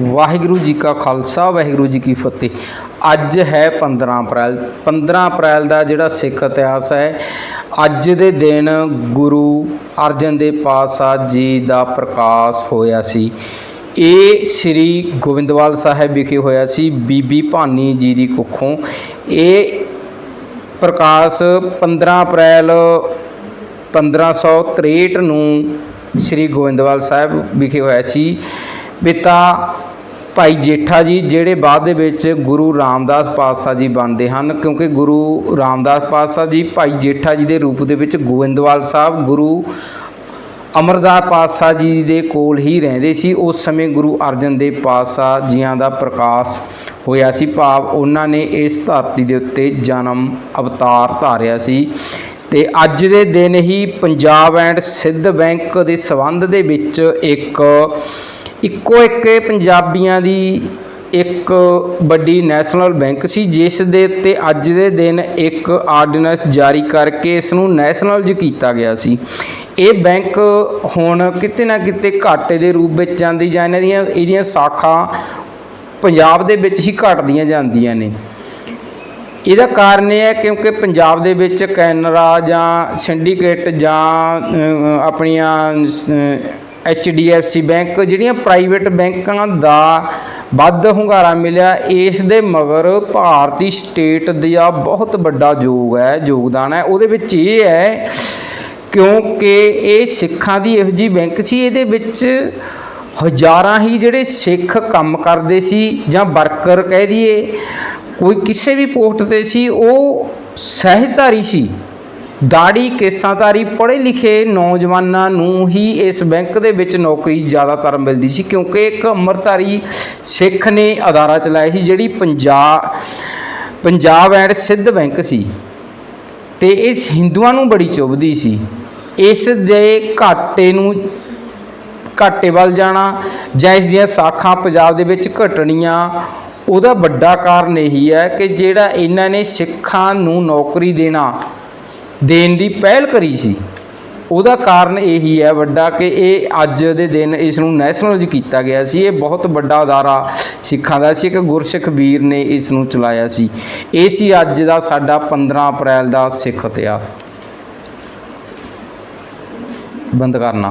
ਵਾਹਿਗੁਰੂ ਜੀ ਕਾ ਖਾਲਸਾ, ਵਾਹਿਗੁਰੂ ਜੀ ਕੀ ਫਤਿਹ। ਅੱਜ ਹੈ 15 ਅਪ੍ਰੈਲ। 15 ਅਪ੍ਰੈਲ ਦਾ ਜਿਹੜਾ ਸਿੱਖ ਇਤਿਹਾਸ ਹੈ, ਅੱਜ ਦੇ ਦਿਨ ਗੁਰੂ ਅਰਜਨ ਦੇਵ ਪਾਤਸ਼ਾਹ ਜੀ ਦਾ ਪ੍ਰਕਾਸ਼ ਹੋਇਆ ਸੀ। ਇਹ ਸ੍ਰੀ ਗੋਬਿੰਦਵਾਲ ਸਾਹਿਬ ਵਿਖੇ ਹੋਇਆ ਸੀ, ਬੀਬੀ ਭਾਨੀ ਜੀ ਦੀ ਕੁੱਖੋਂ। ਇਹ ਪ੍ਰਕਾਸ਼ 15 ਅਪ੍ਰੈਲ 1563 ਨੂੰ ਸ੍ਰੀ ਗੋਬਿੰਦਵਾਲ ਸਾਹਿਬ ਵਿਖੇ ਹੋਇਆ ਸੀ। ਪਿਤਾ ਭਾਈ ਜੇਠਾ ਜੀ ਜਿਹੜੇ ਬਾਅਦ ਦੇ ਵਿੱਚ ਗੁਰੂ ਰਾਮਦਾਸ ਪਾਤਸ਼ਾਹ ਜੀ ਬਣਦੇ ਹਨ, ਕਿਉਂਕਿ ਗੁਰੂ ਰਾਮਦਾਸ ਪਾਤਸ਼ਾਹ ਜੀ ਭਾਈ ਜੇਠਾ ਜੀ ਦੇ ਰੂਪ ਦੇ ਵਿੱਚ ਗੋਬਿੰਦਵਾਲ ਸਾਹਿਬ, ਗੁਰੂ ਅਮਰਦਾਸ ਪਾਤਸ਼ਾਹ ਜੀ ਦੇ ਕੋਲ ਹੀ ਰਹਿੰਦੇ ਸੀ। ਉਸ ਸਮੇਂ ਗੁਰੂ ਅਰਜਨ ਦੇਵ ਪਾਤਸ਼ਾਹ ਜੀਆਂ ਦਾ ਪ੍ਰਕਾਸ਼ ਹੋਇਆ ਸੀ। ਭਾਵ ਉਹਨਾਂ ਨੇ ਇਸ ਧਰਤੀ ਦੇ ਉੱਤੇ ਜਨਮ ਅਵਤਾਰ ਧਾਰਿਆ ਸੀ ਤੇ ਅੱਜ ਦੇ ਦਿਨ ਹੀ ਪੰਜਾਬ ਐਂਡ ਸਿੱਧ ਬੈਂਕ ਦੇ ਸਬੰਧ ਦੇ ਵਿੱਚ ਇੱਕ ਇੱਕੋ ਇੱਕ ਪੰਜਾਬੀਆਂ ਦੀ ਇੱਕ ਵੱਡੀ ਨੈਸ਼ਨਲ ਬੈਂਕ ਸੀ, ਜਿਸ ਦੇ ਉੱਤੇ ਅੱਜ ਦੇ ਦਿਨ ਇੱਕ ਆਰਡੀਨੈਂਸ ਜਾਰੀ ਕਰਕੇ ਇਸ ਨੂੰ ਨੈਸ਼ਨਲਜ਼ ਕੀਤਾ ਗਿਆ ਸੀ। ਇਹ ਬੈਂਕ ਹੁਣ ਕਿਤੇ ਨਾ ਕਿਤੇ ਘਾਟੇ ਦੇ ਰੂਪ ਵਿੱਚ ਜਾਂਦੀ ਜਾਂ ਇਹਨਾਂ ਦੀਆਂ, ਇਹਦੀਆਂ ਸ਼ਾਖਾ ਪੰਜਾਬ ਦੇ ਵਿੱਚ ਹੀ ਘਟਦੀਆਂ ਜਾਂਦੀਆਂ ਨੇ। ਇਹਦਾ ਕਾਰਨ ਇਹ ਹੈ ਕਿਉਂਕਿ ਪੰਜਾਬ ਦੇ ਵਿੱਚ ਕੈਨਰਾ ਜਾਂ ਸਿੰਡੀਕੇਟ ਜਾਂ ਆਪਣੀਆਂ H D F C bank, ਜਿਹੜੀਆਂ ਪ੍ਰਾਈਵੇਟ ਬੈਂਕਾਂ ਦਾ ਵੱਧ ਹੁੰਗਾਰਾ ਮਿਲਿਆ, ਇਸ ਦੇ ਮਗਰ ਭਾਰਤੀ ਸਟੇਟ ਦਾ ਬਹੁਤ ਵੱਡਾ ਯੋਗ ਹੈ, ਯੋਗਦਾਨ ਹੈ। ਉਹਦੇ ਵਿੱਚ ਇਹ ਹੈ, ਕਿਉਂਕਿ ਇਹ ਸਿੱਖਾਂ ਦੀ ਇਹੋ ਜਿਹੀ ਬੈਂਕ ਸੀ, ਇਹਦੇ ਵਿੱਚ ਹਜ਼ਾਰਾਂ ਹੀ ਜਿਹੜੇ ਸਿੱਖ ਕੰਮ ਕਰਦੇ ਸੀ, ਜਾਂ ਵਰਕਰ ਕਹਿ ਦਈਏ, ਕੋਈ ਕਿਸੇ ਵੀ ਪੋਸਟ ਤੇ ਸੀ, ਉਹ ਸਹਿਜਧਾਰੀ ਸੀ। ਦਾੜੀ ਕੇਸਾਂਧਾਰੀ ਪੜ੍ਹੇ ਲਿਖੇ ਨੌਜਵਾਨਾਂ ਨੂੰ ਹੀ ਇਸ ਬੈਂਕ ਦੇ ਵਿੱਚ ਨੌਕਰੀ ਜ਼ਿਆਦਾਤਰ ਮਿਲਦੀ ਸੀ, ਕਿਉਂਕਿ ਇੱਕ ਅੰਮ੍ਰਿਤਧਾਰੀ ਸਿੱਖ ਨੇ ਅਦਾਰਾ ਚਲਾਇਆ ਸੀ, ਜਿਹੜੀ ਪੰਜਾਬ ਪੰਜਾਬ ਐਂਡ ਸਿੱਧ ਬੈਂਕ ਸੀ ਤੇ ਇਸ ਹਿੰਦੂਆਂ ਨੂੰ ਬੜੀ ਚੁਭਦੀ ਸੀ। ਇਸ ਦੇ ਘਾਟੇ ਨੂੰ, ਘਾਟੇ ਵੱਲ ਜਾਣਾ ਜਾਂ ਇਸ ਦੀਆਂ ਸਾਖਾਂ ਪੰਜਾਬ ਦੇ ਵਿੱਚ ਘਟਣੀਆਂ, ਉਹਦਾ ਵੱਡਾ ਕਾਰਨ ਇਹੀ ਹੈ ਕਿ ਜਿਹੜਾ ਇਹਨਾਂ ਨੇ ਸਿੱਖਾਂ ਨੂੰ ਨੌਕਰੀ ਦੇਣਾ ਦੇਣ ਦੀ ਪਹਿਲ ਕਰੀ ਸੀ। ਉਹਦਾ ਕਾਰਨ ਇਹੀ ਹੈ ਵੱਡਾ ਕਿ ਇਹ ਅੱਜ ਦੇ ਦਿਨ ਇਸ ਨੂੰ ਨੈਸ਼ਨਲਾਈਜ਼ ਕੀਤਾ ਗਿਆ ਸੀ। ਇਹ ਬਹੁਤ ਵੱਡਾ ਅਦਾਰਾ ਸਿੱਖਾਂ ਦਾ ਸੀ। ਇੱਕ ਗੁਰਸਿੱਖ ਵੀਰ ਨੇ ਇਸ ਨੂੰ ਚਲਾਇਆ ਸੀ। ਇਹ ਸੀ ਅੱਜ ਦਾ ਸਾਡਾ 15 ਅਪ੍ਰੈਲ ਦਾ ਸਿੱਖ ਇਤਿਹਾਸ। ਬੰਦ ਕਰਨਾ।